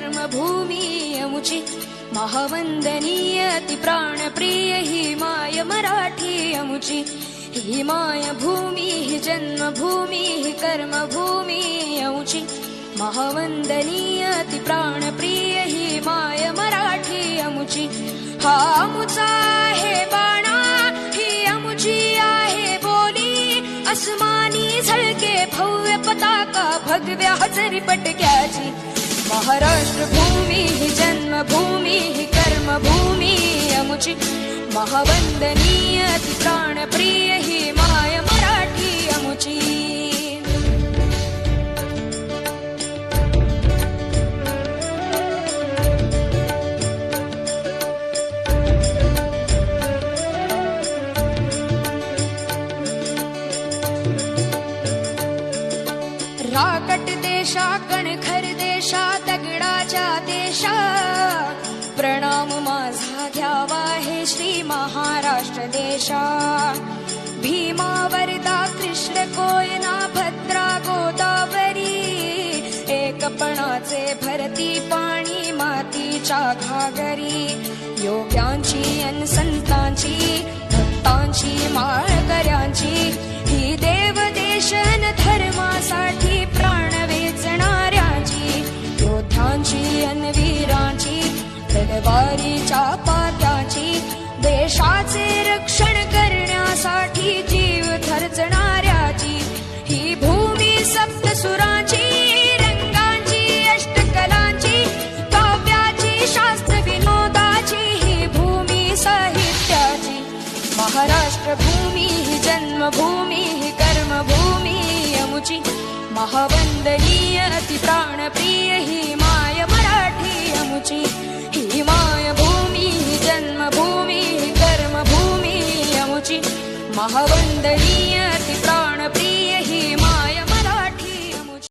कर्मभूमी अमुची महावंदनीय ती प्राणप्रिय ही माय मराठी अमुची ही माय भूमी ही जन्मभूमी ही कर्मभूमी अमुची महावंदनीय ती प्राणप्रिय ही माय मराठी अमुची हा अमुचा आहे बाणा ही अमुची आहे बोली अस्मानी झळके भव्य पताका भगव्या हजरी पटक्या महाराष्ट्र भूमी ही जन्मभूमी ही कर्मभूमी अमुची महावंदनीय ती प्राणप्रिय ही माय मराठी अमुची. राकट देशा प्रणाम माझा घ्यावा हे श्री महाराष्ट्र देशा. भीमा वरदा कृष्ण कोयना भद्रा गोदावरी. एकपणाचे भरती पाणी मातीच्या घागरी. योग्यांची अन संतांची भक्तांची माळकऱ्यांची. ही देव देशन धर्मासाठी प्राण वेचणाऱ्यांची. योद्ध्यांची अन वीरांची तलवारीच्या पात्याची देशाचे रक्षण करण्यासाठी जीव खर्चणाऱ्याची ही भूमी भूमी ही जन्मभूमी कर्मभूमी अमुची महावंदनीय अति مهرندنيات براء